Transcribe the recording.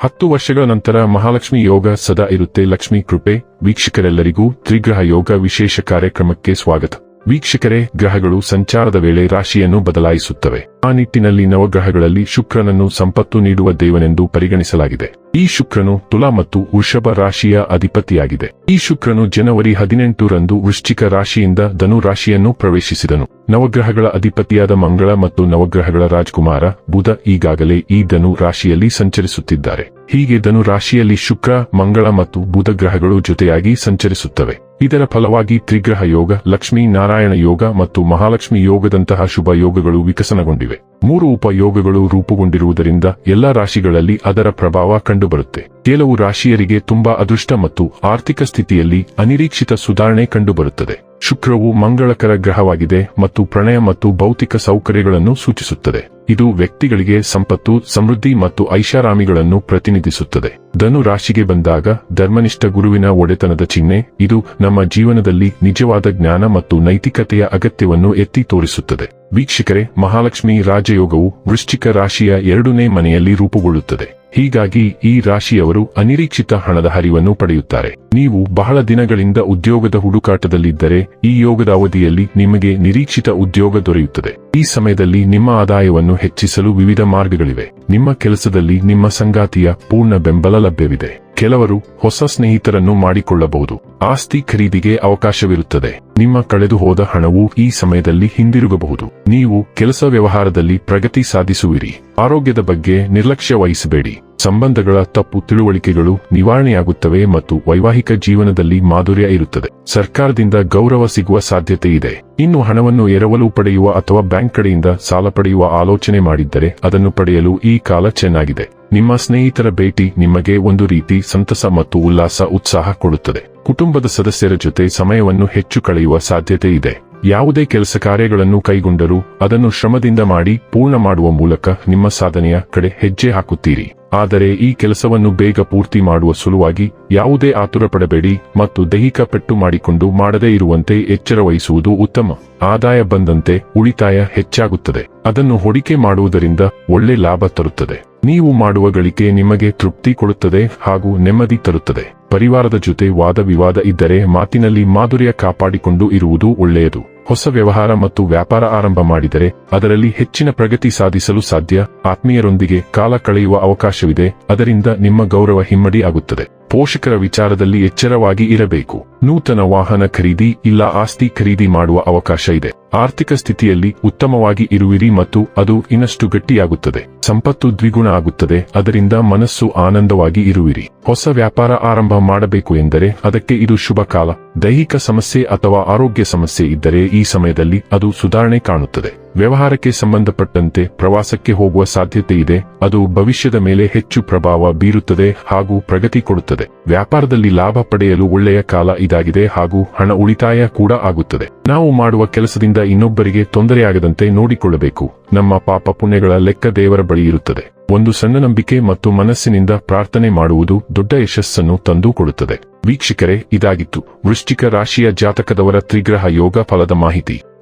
ಹತ್ತು ವರ್ಷಗಳ ನಂತರ ಮಹಾಲಕ್ಷ್ಮಿ ಯೋಗ ಸದಾ ಇರುತ್ತೆ. ಲಕ್ಷ್ಮಿ ಕೃಪೆ. ವೀಕ್ಷಕರೆಲ್ಲರಿಗೂ ತ್ರಿಗ್ರಹ ಯೋಗ ವಿಶೇಷ ಕಾರ್ಯಕ್ರಮಕ್ಕೆ ಸ್ವಾಗತ. ವೀಕ್ಷಕರೇ, ಗ್ರಹಗಳು ಸಂಚಾರದ ವೇಳೆ ರಾಶಿಯನ್ನು ಬದಲಾಯಿಸುತ್ತವೆ. ಆ ನಿಟ್ಟಿನಲ್ಲಿ ನವಗ್ರಹಗಳಲ್ಲಿ ಶುಕ್ರನನ್ನು ಸಂಪತ್ತು ನೀಡುವ ದೇವನೆಂದು ಪರಿಗಣಿಸಲಾಗಿದೆ. ಈ ಶುಕ್ರನು ತುಲಾ ಮತ್ತು ವೃಷಭ ರಾಶಿಯ ಅಧಿಪತಿಯಾಗಿದೆ. ಈ ಶುಕ್ರನು ಜನವರಿ ಹದಿನೆಂಟು ರಂದು ವೃಶ್ಚಿಕ ರಾಶಿಯಿಂದ ಧನು ರಾಶಿಯನ್ನು ಪ್ರವೇಶಿಸಿದನು. ನವಗ್ರಹಗಳ ಅಧಿಪತಿಯಾದ ಮಂಗಳ ಮತ್ತು ನವಗ್ರಹಗಳ ರಾಜಕುಮಾರ ಬುಧ ಈಗಾಗಲೇ ಈ ಧನು ರಾಶಿಯಲ್ಲಿ ಸಂಚರಿಸುತ್ತಿದ್ದಾರೆ. ಹೀಗೆ ಧನು ರಾಶಿಯಲ್ಲಿ ಶುಕ್ರ, ಮಂಗಳ ಮತ್ತು ಬುಧ ಗ್ರಹಗಳು ಜೊತೆಯಾಗಿ ಸಂಚರಿಸುತ್ತವೆ. ಇದರ ಫಲವಾಗಿ ತ್ರಿಗ್ರಹ ಯೋಗ, ಲಕ್ಷ್ಮೀ ನಾರಾಯಣ ಯೋಗ ಮತ್ತು ಮಹಾಲಕ್ಷ್ಮಿ ಯೋಗದಂತಹ ಶುಭ ಯೋಗಗಳು ವಿಕಸನಗೊಂಡಿವೆ. ಮೂರು ಉಪಯೋಗಗಳು ರೂಪುಗೊಂಡಿರುವುದರಿಂದ ಎಲ್ಲಾ ರಾಶಿಗಳಲ್ಲಿ ಅದರ ಪ್ರಭಾವ ಕಂಡುಬರುತ್ತೆ ಕೆಲವು ರಾಶಿಯರಿಗೆ ತುಂಬಾ ಅದೃಷ್ಟ ಮತ್ತು ಆರ್ಥಿಕ ಸ್ಥಿತಿಯಲ್ಲಿ ಅನಿರೀಕ್ಷಿತ ಸುಧಾರಣೆ ಕಂಡುಬರುತ್ತದೆ ಶುಕ್ರವು ಮಂಗಳಕರ ಗ್ರಹವಾಗಿದೆ ಮತ್ತು ಪ್ರಣಯ ಮತ್ತು ಭೌತಿಕ ಸೌಕರ್ಯಗಳನ್ನು ಸೂಚಿಸುತ್ತದೆ. ಇದು ವ್ಯಕ್ತಿಗಳಿಗೆ ಸಂಪತ್ತು, ಸಮೃದ್ಧಿ ಮತ್ತು ಐಷಾರಾಮಿಗಳನ್ನು ಪ್ರತಿನಿಧಿಸುತ್ತದೆ. ಧನು ರಾಶಿಗೆ ಬಂದಾಗ ಧರ್ಮನಿಷ್ಠ ಗುರುವಿನ ಒಡೆತನದ ಚಿಹ್ನೆ, ಇದು ನಮ್ಮ ಜೀವನದಲ್ಲಿ ನಿಜವಾದ ಜ್ಞಾನ ಮತ್ತು ನೈತಿಕತೆಯ ಅಗತ್ಯವನ್ನು ಎತ್ತಿ ತೋರಿಸುತ್ತದೆ. ವೀಕ್ಷಕರೇ, ಮಹಾಲಕ್ಷ್ಮಿ ರಾಜಯೋಗವು ವೃಶ್ಚಿಕ ರಾಶಿಯ ಎರಡನೇ ಮನೆಯಲ್ಲಿ ರೂಪುಗೊಳ್ಳುತ್ತದೆ. ಹೀಗಾಗಿ ಈ ರಾಶಿಯವರು ಅನಿರೀಕ್ಷಿತ ಹಣದ ಹರಿವನ್ನು ಪಡೆಯುತ್ತಾರೆ. ನೀವು ಬಹಳ ದಿನಗಳಿಂದ ಉದ್ಯೋಗದ ಹುಡುಕಾಟದಲ್ಲಿದ್ದರೆ ಈ ಯೋಗದ ಅವಧಿಯಲ್ಲಿ ನಿಮಗೆ ನಿರೀಕ್ಷಿತ ಉದ್ಯೋಗ ದೊರೆಯುತ್ತದೆ. ಈ ಸಮಯದಲ್ಲಿ ನಿಮ್ಮ ಆದಾಯವನ್ನು ಹೆಚ್ಚಿಸಲು ವಿವಿಧ ಮಾರ್ಗಗಳಿವೆ. ನಿಮ್ಮ ಕೆಲಸದಲ್ಲಿ ನಿಮ್ಮ ಸಂಗಾತಿಯ ಪೂರ್ಣ ಬೆಂಬಲ ಲಭ್ಯವಿದೆ. ಕೆಲವರು ಹೊಸ ಸ್ನೇಹಿತರನ್ನು ಮಾಡಿಕೊಳ್ಳಬಹುದು. ಆಸ್ತಿ ಖರೀದಿಗೆ ಅವಕಾಶವಿರುತ್ತದೆ. ನಿಮ್ಮ ಕಳೆದು ಹೋದ ಹಣವು ಈ ಸಮಯದಲ್ಲಿ ಹಿಂದಿರುಗಬಹುದು. ನೀವು ಕೆಲಸ ವ್ಯವಹಾರದಲ್ಲಿ ಪ್ರಗತಿ ಸಾಧಿಸುವಿರಿ. ಆರೋಗ್ಯದ ಬಗ್ಗೆ ನಿರ್ಲಕ್ಷ್ಯ ವಹಿಸಬೇಡಿ. ಸಂಬಂಧಗಳ ತಪ್ಪು ತಿಳುವಳಿಕೆಗಳು ನಿವಾರಣೆಯಾಗುತ್ತವೆ ಮತ್ತು ವೈವಾಹಿಕ ಜೀವನದಲ್ಲಿ ಮಾಧುರ್ಯ ಇರುತ್ತದೆ. ಸರ್ಕಾರದಿಂದ ಗೌರವ ಸಿಗುವ ಸಾಧ್ಯತೆ ಇದೆ. ಇನ್ನು ಹಣವನ್ನು ಎರವಲು ಪಡೆಯುವ ಅಥವಾ ಬ್ಯಾಂಕ್ ಕಡೆಯಿಂದ ಸಾಲ ಪಡೆಯುವ ಆಲೋಚನೆ ಮಾಡಿದ್ದರೆ ಅದನ್ನು ಪಡೆಯಲು ಈ ಕಾಲ ಚೆನ್ನಾಗಿದೆ. ನಿಮ್ಮ ಸ್ನೇಹಿತರ ಭೇಟಿ ನಿಮಗೆ ಒಂದು ರೀತಿ ಸಂತಸ ಮತ್ತು ಉಲ್ಲಾಸ, ಉತ್ಸಾಹ ಕೊಡುತ್ತದೆ. ಕುಟುಂಬದ ಸದಸ್ಯರ ಜೊತೆ ಸಮಯವನ್ನು ಹೆಚ್ಚು ಕಳೆಯುವ ಸಾಧ್ಯತೆ ಇದೆ. ಯಾವುದೇ ಕೆಲಸ ಕಾರ್ಯಗಳನ್ನು ಕೈಗೊಂಡರೂ ಅದನ್ನು ಶ್ರಮದಿಂದ ಮಾಡಿ ಪೂರ್ಣ ಮಾಡುವ ಮೂಲಕ ನಿಮ್ಮ ಸಾಧನೆಯ ಕಡೆ ಹೆಜ್ಜೆ ಹಾಕುತ್ತೀರಿ. ಆದರೆ ಈ ಕೆಲಸವನ್ನು ಬೇಗ ಪೂರ್ತಿ ಮಾಡುವ ಸಲುವಾಗಿ ಯಾವುದೇ ಆತುರ ಪಡಬೇಡಿ ಮತ್ತು ದೈಹಿಕ ಪೆಟ್ಟು ಮಾಡಿಕೊಂಡು ಮಾಡದೇ ಇರುವಂತೆ ಎಚ್ಚರ ವಹಿಸುವುದು ಉತ್ತಮ. ಆದಾಯ ಬಂದಂತೆ ಉಳಿತಾಯ ಹೆಚ್ಚಾಗುತ್ತದೆ. ಅದನ್ನು ಹೂಡಿಕೆ ಮಾಡುವುದರಿಂದ ಒಳ್ಳೆ ಲಾಭ ತರುತ್ತದೆ. ನೀವು ಮಾಡುವ ಗಳಿಕೆ ನಿಮಗೆ ತೃಪ್ತಿ ಕೊಡುತ್ತದೆ ಹಾಗೂ ನೆಮ್ಮದಿ ತರುತ್ತದೆ. ಪರಿವಾರದ ಜೊತೆ ವಾದ ವಿವಾದ ಇದ್ದರೆ ಮಾತಿನಲ್ಲಿ ಮಾಧುರ್ಯ ಕಾಪಾಡಿಕೊಂಡು ಇರುವುದು ಒಳ್ಳೆಯದು. ಹೊಸ ವ್ಯವಹಾರ ಮತ್ತು ವ್ಯಾಪಾರ ಆರಂಭ ಮಾಡಿದರೆ ಅದರಲ್ಲಿ ಹೆಚ್ಚಿನ ಪ್ರಗತಿ ಸಾಧಿಸಲು ಸಾಧ್ಯ. ಆತ್ಮೀಯರೊಂದಿಗೆ ಕಾಲ ಕಳೆಯುವ ಅವಕಾಶವಿದೆ. ಅದರಿಂದ ನಿಮ್ಮ ಗೌರವ ಹಿಮ್ಮಡಿ ಆಗುತ್ತದೆ. ಪೋಷಕರ ವಿಚಾರದಲ್ಲಿ ಎಚ್ಚರವಾಗಿ ಇರಬೇಕು. ನೂತನ ವಾಹನ ಖರೀದಿ ಇಲ್ಲ, ಆಸ್ತಿ ಖರೀದಿ ಮಾಡುವ ಅವಕಾಶ ಇದೆ. ಆರ್ಥಿಕ ಸ್ಥಿತಿಯಲ್ಲಿ ಉತ್ತಮವಾಗಿ ಇರುವಿರಿ ಮತ್ತು ಅದು ಇನ್ನಷ್ಟು ಗಟ್ಟಿಯಾಗುತ್ತದೆ. ಸಂಪತ್ತು ದ್ವಿಗುಣ ಆಗುತ್ತದೆ, ಅದರಿಂದ ಮನಸ್ಸು ಆನಂದವಾಗಿ ಇರುವಿರಿ. ಹೊಸ ವ್ಯಾಪಾರ ಆರಂಭ ಮಾಡಬೇಕು ಎಂದರೆ ಅದಕ್ಕೆ ಇದು ಶುಭ ದೈಹಿಕ ಸಮಸ್ಯೆ ಅಥವಾ ಆರೋಗ್ಯ ಸಮಸ್ಯೆ ಇದ್ದರೆ ಈ ಸಮಯದಲ್ಲಿ ಅದು ಸುಧಾರಣೆ ಕಾಣುತ್ತದೆ. ವ್ಯವಹಾರಕ್ಕೆ ಸಂಬಂಧಪಟ್ಟಂತೆ ಪ್ರವಾಸಕ್ಕೆ ಹೋಗುವ ಸಾಧ್ಯತೆ ಇದೆ. ಅದು ಭವಿಷ್ಯದ ಮೇಲೆ ಹೆಚ್ಚು ಪ್ರಭಾವ ಬೀರುತ್ತದೆ ಹಾಗೂ ಪ್ರಗತಿ ಕೊಡುತ್ತದೆ. ವ್ಯಾಪಾರದಲ್ಲಿ ಲಾಭ ಪಡೆಯಲು ಒಳ್ಳೆಯ ಕಾಲ ಇದಾಗಿದೆ ಹಾಗೂ ಹಣ ಉಳಿತಾಯ ಕೂಡ ಆಗುತ್ತದೆ. ನಾವು ಮಾಡುವ ಕೆಲಸದಿಂದ ಇನ್ನೊಬ್ಬರಿಗೆ ತೊಂದರೆಯಾಗದಂತೆ ನೋಡಿಕೊಳ್ಳಬೇಕು. ನಮ್ಮ ಪಾಪ ಪುಣ್ಯಗಳ ಲೆಕ್ಕ ದೇವರ ಬಳಿ ಇರುತ್ತದೆ. ಒಂದು ಸಣ್ಣ ನಂಬಿಕೆ ಮತ್ತು ಮನಸ್ಸಿನಿಂದ ಪ್ರಾರ್ಥನೆ ಮಾಡುವುದು ದೊಡ್ಡ ಯಶಸ್ಸನ್ನು ತಂದು ಕೊಡುತ್ತದೆ. ವೀಕ್ಷಕರೇ, ಇದಾಗಿತ್ತು. ವೃಶ್ಚಿಕ ರಾಶಿಯ ಜಾತಕದವರ ತ್ರಿಗ್ರಹ ಯೋಗ ಫಲದ ಮಾಹಿತಿ.